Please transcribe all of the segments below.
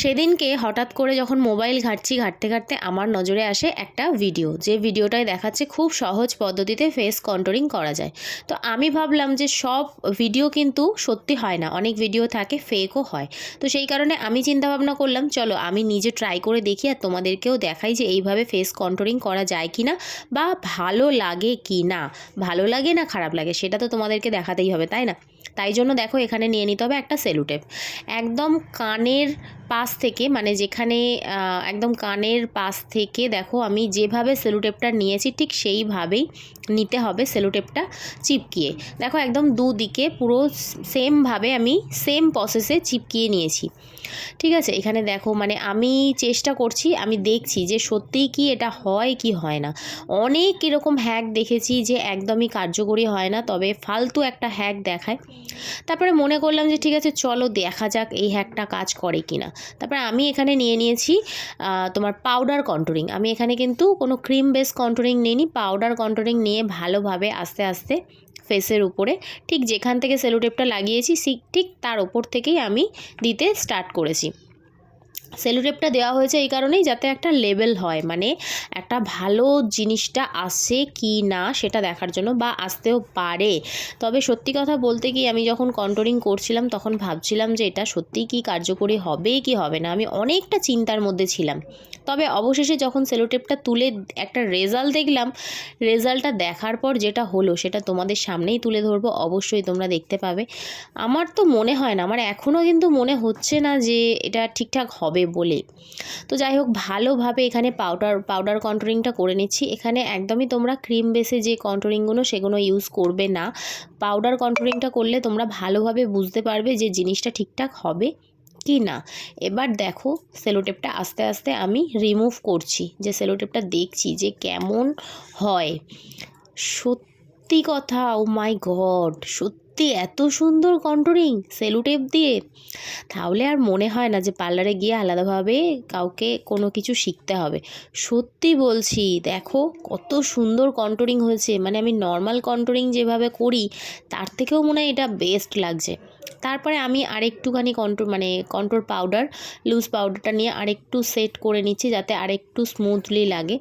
সেদিনকে হঠাৎ করে যখন মোবাইল ঘাঁটছি, ঘাঁটতে ঘাঁটতে আমার নজরে আসে একটা ভিডিও। যে ভিডিওটায় দেখাচ্ছে খুব সহজ পদ্ধতিতে ফেস কন্ট্রোলিং করা যায়। তো আমি ভাবলাম যে সব ভিডিও কিন্তু সত্যি হয় না, অনেক ভিডিও থাকে ফেকও হয়। তো সেই কারণে আমি চিন্তা ভাবনা করলাম, চলো আমি নিজে ট্রাই করে দেখি আর তোমাদেরকেও দেখাই যে এইভাবে ফেস কন্ট্রোলিং করা যায় কি না বা ভালো লাগে কি না ভালো লাগে না খারাপ লাগে, সেটা তো তোমাদেরকে দেখাতেই হবে, তাই না? তাই জন্য দেখো এখানে নিয়ে নিতে হবে একটা সেলুটেপ। একদম কানের পাশ থেকে মানে যেখানে একদম কানের পাশ থেকে দেখো আমি যেভাবে সেলুটেপটা নিয়েছি ঠিক সেইভাবেই নিতে হবে সেলুটেপটা চিপকিয়ে। দেখো একদম দুদিকে পুরো সেমভাবে আমি সেম প্রসেসে চিপকিয়ে নিয়েছি। ঠিক আছে? এখানে দেখো মানে আমি চেষ্টা করছি, আমি দেখছি যে সত্যিই কি এটা হয় কি হয় না। অনেক এরকম হ্যাক দেখেছি যে একদমই কার্যকরী হয় না, তবে ফালতু একটা হ্যাক দেখায়। তারপরে মনে করলাম যে ঠিক আছে, চলো দেখা যাক এই হ্যাকটা কাজ করে কি না তারপরে আমি এখানে নিয়ে নিয়েছি তোমার পাউডার কন্ট্রোলিং আমি এখানে কিন্তু কোনো ক্রিম বেস কন্ট্রোলিং নিইনি পাউডার কন্ট্রোলিং নিয়ে ভালোভাবে আস্তে আস্তে ফেসের উপরে, ঠিক যেখান থেকে সেলোটেপটা লাগিয়েছি ঠিক তার ওপর থেকেই আমি দিতে স্টার্ট করেছি। সেলোটেপটা দেওয়া হয়েছে এই কারণেই যাতে একটা লেবেল হয় মানে একটা ভালো জিনিসটা আসে কি না সেটা দেখার জন্য বা আসতেও পারে। তবে সত্যি কথা বলতে কি আমি যখন কন্ট্রোলিং করছিলাম তখন ভাবছিলাম যে এটা সত্যি কি কার্যকরী হবে কি হবে না? আমি অনেকটা চিন্তার মধ্যে ছিলাম। তবে অবশেষে যখন সেলোটেপটা তুলে একটা রেজাল্ট দেখলাম, রেজাল্টটা দেখার পর যেটা হলো সেটা তোমাদের সামনেই তুলে ধরবো, অবশ্যই তোমরা দেখতে পাবে। আমার তো মনে হয় না, আমার এখনও কিন্তু মনে হচ্ছে না যে এটা ঠিকঠাক হবে বলে। তো যাই হোক, ভালোভাবে এখানে পাউডার পাউডার কন্ট্রোলিংটা করে নিচ্ছি। এখানে একদমই তোমরা ক্রিম বেসে যে কন্ট্রোলিংগুলো সেগুলো ইউজ করবে না। পাউডার কন্ট্রোলিংটা করলে তোমরা ভালোভাবে বুঝতে পারবে যে জিনিসটা ঠিকঠাক হবে। কি না? এবার দেখো সেলোটেপটা আস্তে আস্তে আমি রিমুভ করছি, যে সেলোটেপটা দেখছি যে কেমন হয়। সত্যি কথা ও মাই গড সত্যি এত সুন্দর কন্ট্রোলিং সেলুটেপ দিয়ে। তাহলে আর মনে হয় না যে পার্লারে গিয়ে আলাদাভাবে কাউকে কোনো কিছু শিখতে হবে। সত্যি বলছি, দেখো কত সুন্দর কন্ট্রোলিং হয়েছে মানে আমি নর্মাল কন্ট্রোলিং যেভাবে করি, তার থেকেও মনে হয় এটা বেস্ট লাগছে। তারপরে আমি আরেকটুখানি কন্ট্রোল মানে কন্ট্রোল পাউডার লুজ পাউডারটা নিয়ে আরেকটু সেট করে নিচ্ছি যাতে আরেকটু স্মুথলি লাগে।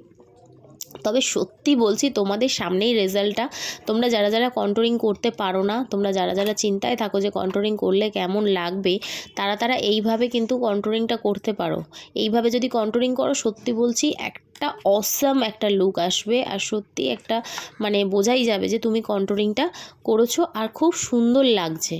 তবে সত্যি বলছি, তোমাদের সামনেই রেজাল্টটা তোমরা যারা যারা কন্ট্রোলিং করতে পারো না, তোমরা যারা যারা চিন্তায় থাকো যে কন্ট্রোলিং করলে কেমন লাগবে, তারা তারা এইভাবে কিন্তু কন্ট্রোলিংটা করতে পারো। এইভাবে যদি কন্ট্রোলিং করো, সত্যি বলছি, একটা অসাম একটা লুক আসবে। আর সত্যি একটা মানে বোঝাই যাবে যে তুমি কন্ট্রোলিংটা করেছ, আর খুব সুন্দর লাগছে।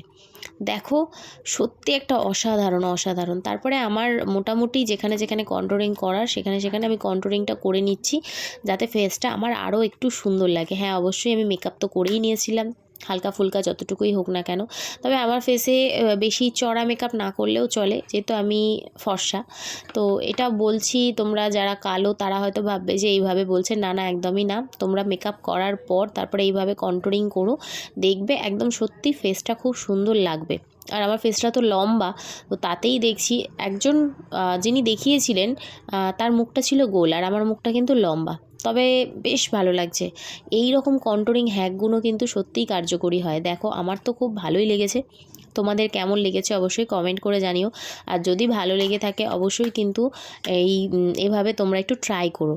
দেখো, সত্যি একটা অসাধারণ অসাধারণ। তারপরে আমার মোটামুটি যেখানে যেখানে কন্ট্রোলিং করার, সেখানে সেখানে আমি কন্ট্রোলিংটা করে নিচ্ছি, যাতে ফেসটা আমার আরও একটু সুন্দর লাগে। হ্যাঁ অবশ্যই আমি মেকআপ তো করেই নিয়েছিলাম। হালকা ফুলকা যতটুকুই হোক না কেন। তবে আমার ফেসে বেশি চড়া মেকআপ না করলেও চলে, যেহেতু আমি ফর্সা। তো এটা বলছি তোমরা যারা কালো, তারা হয়তো ভাববে যে এইভাবে বলছে, না না, একদমই না। তোমরা মেকআপ করার পর তারপরে এইভাবে কন্ট্রোলিং করো, দেখবে একদম সত্যি ফেসটা খুব সুন্দর লাগবে। আর আমার ফেসটা তো লম্বা, তো তাতেই দেখছি একজন যিনি দেখিয়েছিলেন তার মুখটা ছিল গোল, আর আমার মুখটা কিন্তু লম্বা। তবে বেশ ভালো লাগছে। এই রকম কন্ট্রোলিং হ্যাকগুলো কিন্তু সত্যিই কার্যকরী হয়। দেখো, আমার তো খুব ভালোই লেগেছে। তোমাদের কেমন লেগেছে অবশ্যই কমেন্ট করে জানিও। আর যদি ভালো লেগে থাকে, অবশ্যই কিন্তু এই এভাবে তোমরা একটু ট্রাই করো।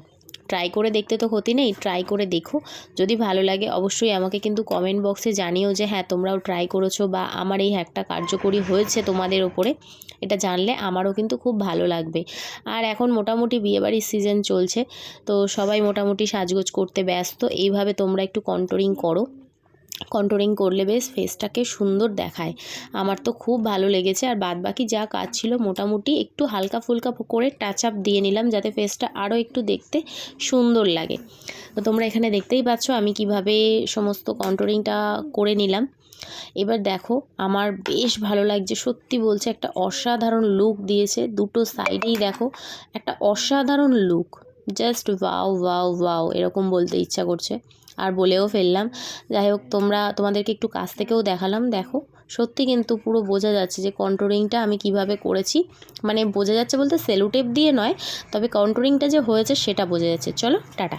ট্রাই করে দেখতে তো ক্ষতি নেই ট্রাই করে দেখো। যদি ভালো লাগে অবশ্যই আমাকে কিন্তু কমেন্ট বক্সে জানিও যে হ্যাঁ তোমরাও ট্রাই করেছ বা আমার এই হ্যাকটা কার্যকরী হয়েছে তোমাদের ওপরে। এটা জানলে আমারও কিন্তু খুব ভালো লাগবে। আর এখন মোটামুটি বিয়েবাড়ির সিজন চলছে, তো সবাই মোটামুটি সাজগোজ করতে ব্যস্ত। এইভাবে তোমরা একটু কন্ট্রোলিং করো। কন্ট্রোলিং করলে বেশ ফেসটাকে সুন্দর দেখায়। আমার তো খুব ভালো লেগেছে আর বাদ বাকি যা কাজ ছিল মোটামুটি একটু হালকা ফুলকা করে টাচ আপ দিয়ে নিলাম যাতে ফেসটা আরও একটু দেখতে সুন্দর লাগে। তো তোমরা এখানে দেখতেই পাচ্ছ আমি কীভাবে সমস্ত কন্ট্রোলিংটা করে নিলাম। এবার দেখো, আমার বেশ ভালো লাগছে। সত্যি বলছে একটা অসাধারণ লুক দিয়েছে। দুটো সাইডেই দেখো, একটা অসাধারণ look just wow wow wow এরকম বলতে ইচ্ছা করছে। আর বলেও ফেললাম, যাই হোক, তোমরা, তোমাদেরকে একটু কাছ থেকেও দেখালাম, দেখো। সত্যি কিন্তু পুরো বোঝা যাচ্ছে যে কন্ট্রোলিংটা আমি কীভাবে করেছি। মানে বোঝা যাচ্ছে বলতে সেলুটেপ দিয়ে নয়, তবে কন্ট্রোলিংটা যে হয়েছে সেটা বোঝা যাচ্ছে। চলো, টাটা।